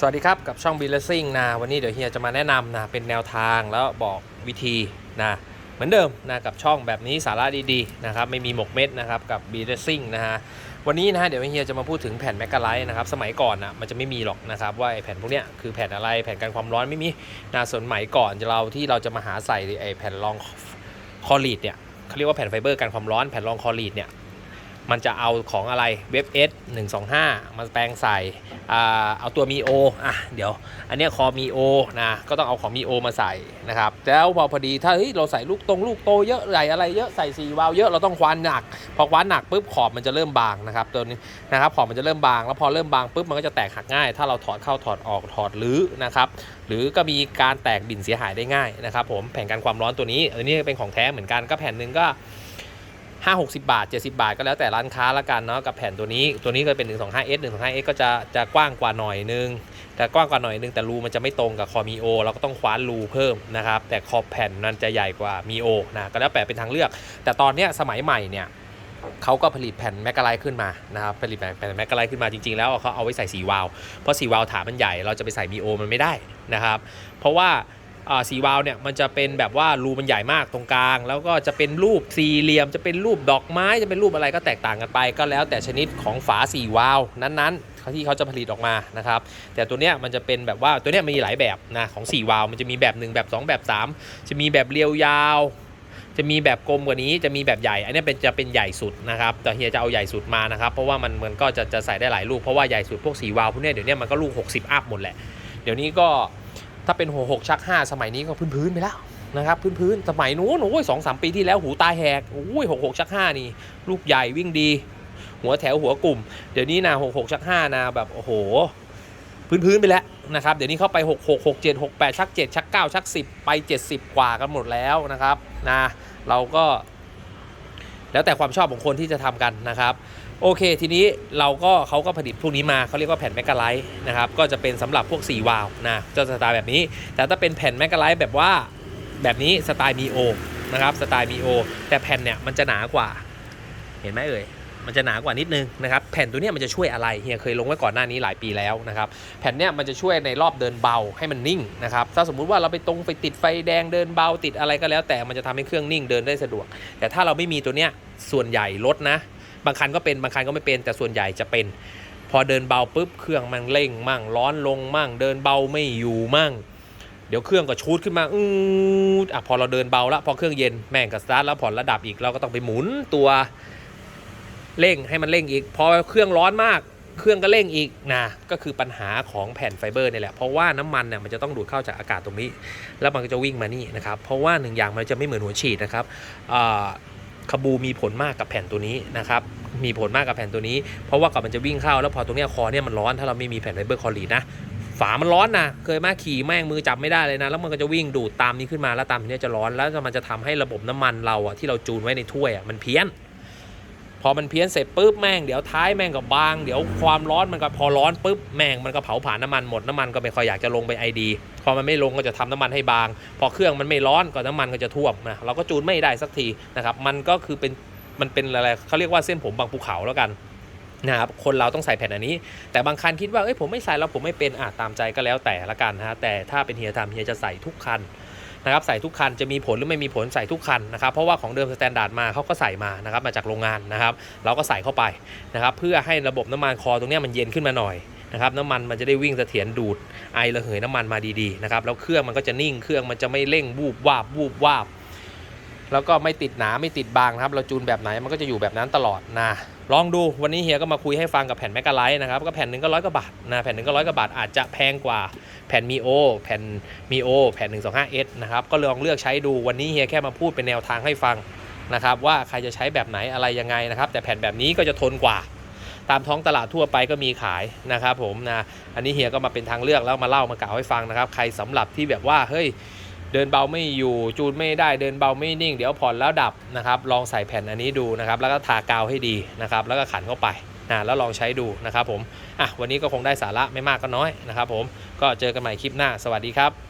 สวัสดีครับ กับช่อง b i l l s i n g นะวันนี้เดี๋ยวเฮียจะมาแนะนำนะเป็นแนวทางแล้วบอกวิธีนะเหมือนเดิมนะกับช่องแบบนี้สาระดีๆนะครับไม่มีหมกเม็ดนะครับกับ b i l l s i n g นะฮะวันนี้นะเดี๋ยวเฮียจะมาพูดถึงแผ่นแมกกาไลท์นะครับสมัยก่อนนะมันจะไม่มีหรอกนะครับว่าไอแผ่นพวกเนี้ยคือแผ่นอะไรแผ่นกันความร้อนไม่มีนะส่วนสมัยก่อนเราที่เราจะมาหาใส่ไอแผ่นรองคอลีดเนี่ยเขาเรียกว่าแผ่นไฟเบอร์กันความร้อนแผ่นรองคอลีดเนี่ย มันจะเอาของอะไรเว็บ S 125มาแปลงใส่เอาตัวมีโออะเดี๋ยว อันเนี้ยคอมีโอนะก็ต้องเอาของมีโอมาใส่นะครับแล้วพอพอดีถ้าเฮ้ยเราใส่ลูกตรงลูกโตเยอะใหญ่อะไรเยอะใส่สีวาล์วเยอะเราต้องควานหนัก พอควานหนักปุ๊บขอบมันจะเริ่มบางนะครับตัวนี้นะครับขอบมันจะเริ่มบาง แล้วพอเริ่มบางปุ๊บมันก็จะแตกหักง่าย ถ้าเราถอดเข้าถอดออกถอดรื้อนะครับหรือก็มีการแตกบิ่นเสียหายได้ง่ายนะครับผมแผ่นกันความร้อนตัวนี้อันนี้เป็นของแท้เหมือนกันก็แผ่นหนึ่งก็ 5 60 บาท 70 บาทก็แล้วแต่ร้านค้าละกันเนาะกับแผ่นตัวนี้ตัวนี้ก็เป็น 125S 125S ก็จะจะกว้างกว่าหน่อยนึงแต่กว้างกว่าหน่อยนึงแต่รูมันจะไม่ตรงกับคอมีโอเราก็ต้องคว้านรูเพิ่มนะครับแต่ขอบแผ่นมันจะใหญ่กว่ามีโอนะก็แล้วแต่เป็นทางเลือก แต่ตอนเนี้ยสมัยใหม่เนี่ยเขาก็ผลิตแผ่นแมกกาไลขึ้นมานะครับผลิตแผ่นแมกกาไลขึ้นมาจริงๆ แล้วเขาเอาไว้ใส่สีวาล์วเพราะสีวาล์วฐานมันใหญ่เราจะไปใส่มีโอมันไม่ได้นะครับ เพราะว่า สีวาล์วเนี่ยมันจะเป็นแบบว่ารูมันใหญ่มากตรงกลาง แล้วก็จะเป็นรูปสี่เหลี่ยม จะเป็นรูปดอกไม้จะเป็นรูปอะไรก็แตกต่างกันไป ก็แล้วแต่ชนิดของฝาสีวาล์วนั้นๆที่เขาจะผลิตออกมานะครับ แต่ตัวเนี้ยมันจะเป็นแบบว่าตัวเนี้ยมีหลายแบบนะของสีวาล์วมันจะมีแบบ 1 แบบ 2 แบบ 3 จะมีแบบเรียวยาว จะมีแบบกลมกว่านี้จะมีแบบใหญ่ อันนี้เป็นจะเป็นใหญ่สุดนะครับแต่เฮียจะเอาใหญ่สุดมานะครับ เพราะว่ามันมันก็จะจะใส่ได้หลายลูกเพราะว่าใหญ่สุดพวกสีวาล์วพวกเนี้ยเดี๋ยวนี้มันก็ลูก 60 อัพหมดแหละ เดี๋ยวนี้ก็ ถ้าเป็นหัวหกชัก5สมัยนี้ก็พื้นๆไปแล้วนะครับพื้นๆสมัยนู้นโอ้ยสองสามปีที่แล้วหูตาแหกโอ้ยหกหกชัก5นี่ ลูกใหญ่วิ่งดี หัวแถวหัวกลุ่ม เดี๋ยวนี้นะหกหกชัก5นะแบบโอ้โห พื้นๆไปแล้วนะครับเดี๋ยวนี้เข้าไป 6 6 6 7 6 8 ชัก 7 ชัก 9 ชัก 10 ไป 70 กว่ากันหมดแล้วนะครับนะเราก็ แล้วแต่ความชอบของคนที่จะทำกันนะครับ โอเค ทีนี้เราก็เขาก็ผลิตพวกนี้มาเขาเรียกว่าแผ่นแมกกาไลท์นะครับก็จะเป็นสำหรับพวก 4 วาล์วนะจะสไตล์แบบนี้ แต่ถ้าเป็นแผ่นแมกกาไลท์แบบว่าแบบนี้สไตล์มีโอนะครับสไตล์มีโอแต่แผ่นเนี่ยมันจะหนากว่า เห็นไหมเอ่ยมันจะหนากว่านิดนึงนะครับแผ่นตัวนี้มันจะช่วยอะไรเฮียเคยลงไว้ก่อนหน้านี้หลายปีแล้วนะครับแผ่นเนี้ยมันจะช่วยในรอบเดินเบาให้มันนิ่งนะครับถ้าสมมุติว่าเราไปตรงไปติดไฟแดงเดินเบาติดอะไรก็แล้ว แต่มันจะทำให้เครื่องนิ่งเดินได้สะดวก แต่ถ้าเราไม่มีตัวเนี้ยส่วนใหญ่รถนะ บางคันก็เป็นบางคันก็ไม่เป็นแต่ส่วนใหญ่จะเป็น พอเดินเบาปุ๊บเครื่องมันเร่งมั่ง ร้อนลงมั่ง เดินเบาไม่อยู่มั่ง เดี๋ยวเครื่องก็ชูดขึ้นมาอืดอะพอเราเดินเบาแล้วพอเครื่องเย็นแม่งก็สตาร์ทแล้วผ่อนระดับอีกเราก็ต้องไปหมุนตัวเร่งให้มันเร่งอีก พอเครื่องร้อนมากเครื่องก็เร่งอีกนะก็คือปัญหาของแผ่นไฟเบอร์นี่แหละ เพราะว่าน้ำมันเนี่ยมันจะต้องดูดเข้าจากอากาศตรงนี้ แล้วมันก็จะวิ่งมานี่นะครับ เพราะว่าหนึ่งอย่างมันจะไม่เหมือนหัวฉีดนะครับอ่า คาบูมีผลมากกับแผ่นตัวนี้นะครับมีผลมากกับแผ่นตัวนี้ เพราะว่าก่อนมันจะวิ่งเข้าแล้วพอตรงเนี้ยคอเนี่ยมันร้อนถ้าเราไม่มีแผ่นไฟเบอร์คอลีดนะฝามันร้อนนะเคยมาขี่แม่งมือจับไม่ได้เลยนะ แล้วมันก็จะวิ่งดูดตามนี้ขึ้นมาแล้วตามนี้จะร้อนแล้วมันจะทำให้ระบบน้ำมันเราอะที่เราจูนไว้ในถ้วยอะมันเพี้ยน พอมันเพี้ยนเสร็จปุ๊บแม่งเดี๋ยวท้ายแม่งก็บาง เดี๋ยวความร้อนมันก็พอร้อนปุ๊บแม่งมันก็เผาผลาญน้ำมันหมดน้ำมันก็ไม่ค่อยอยากจะลงไปไอดีพอมันไม่ลงก็จะทำน้ำมันให้บาง พอเครื่องมันไม่ร้อนก็น้ำมันก็จะท่วมนะเราก็จูนไม่ได้สักทีนะครับมันก็คือเป็นมันเป็นอะไรเขาเรียกว่าเส้นผมบางภูเขาแล้วกันนะครับคนเราต้องใส่แผ่นอันนี้ แต่บางคันคิดว่าเอ้ยผมไม่ใส่แล้วผมไม่เป็นอะตามใจก็แล้วแต่ละกันนะฮะแต่ถ้าเป็นเฮียทำเฮียจะใส่ทุกคัน นะครับใส่ทุกคันจะมีผลหรือไม่มีผลใส่ทุกคันนะครับเพราะว่าของเดิมสแตนดาร์ดมาเขาก็ใส่มานะครับมาจากโรงงานนะครับ เราก็ใส่เข้าไปนะครับเพื่อให้ระบบน้ำมันคอตรงนี้มันเย็นขึ้นมาหน่อยนะครับน้ำมันมันจะได้วิ่งเสถียรดูดไอระเหยน้ำมันมาดีๆนะครับแล้วเครื่องมันก็จะนิ่งเครื่องมันจะไม่เร่งวูบวาบวูบวาบแล้วก็ไม่ติดหนาไม่ติดบางนะครับ เราจูนแบบไหนมันก็จะอยู่แบบนั้นตลอดนะ ลองดูวันนี้เฮียก็มาคุยให้ฟังกับแผ่นแมกกาไลท์นะครับก็แผ่นหนึ่งก็ร้อยกว่าบาทนะแผ่นหนึ่งก็ร้อยกว่าบาทอาจจะแพงกว่าแผ่นมีโอแผ่นมีโอแผ่น 125S นะครับก็ลองเลือกใช้ดูวันนี้เฮียแค่มาพูดเป็นแนวทางให้ฟังนะครับว่าใครจะใช้แบบไหนอะไรยังไงนะครับ แต่แผ่นแบบนี้ก็จะทนกว่า ตามท้องตลาดทั่วไปก็มีขายนะครับผมนะอันนี้เฮียก็มาเป็นทางเลือกแล้วมาเล่ามากล่าวให้ฟังนะครับ ใครสำหรับที่แบบว่าเฮ้ย เดินเบาไม่อยู่จูนไม่ได้เดินเบาไม่นิ่ง เดี๋ยวผ่อนแล้วดับนะครับลองใส่แผ่นอันนี้ดูนะครับแล้วก็ทากาวให้ดีนะครับแล้วก็ขันเข้าไปนะแล้วลองใช้ดูนะครับผมอะวันนี้ก็คงได้สาระไม่มากก็น้อยนะครับผมก็เจอกันใหม่คลิปหน้าสวัสดีครับ